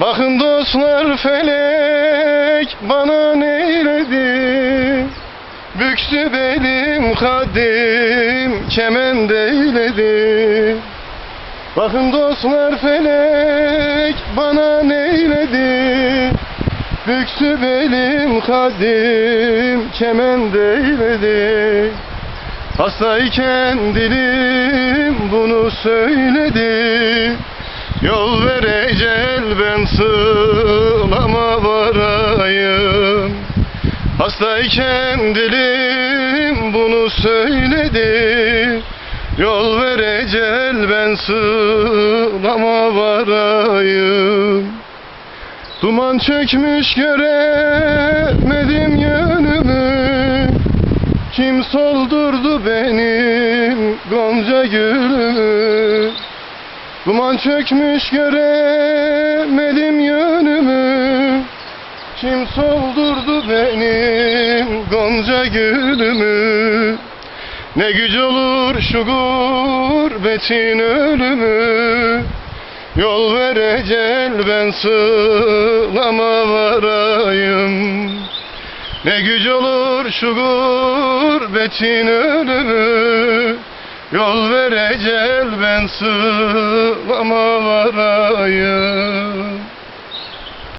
Bakın dostlar felek bana neyledi? Büksü benim kadim kemen eyledi Bakın dostlar felek bana neyledi? Büksü benim kadim kemen eyledi Hastayken dilim bunu söyledi. Yol ver ecel ben sılama varayım. Hastayken dilim bunu söyledi. Yol ver ecel ben sılama varayım. Duman çökmüş göremedim yönümü. Kim soldurdu benim gonca gülümü? Duman çökmüş yönümü Kim soldurdu benim gonca gülümü? Ne güç olur şu gurbetin ölümü? Yol ver ecel ben sılama varayım Ne güç olur şu gurbetin ölümü? Yol ver ecel ben sılama varayım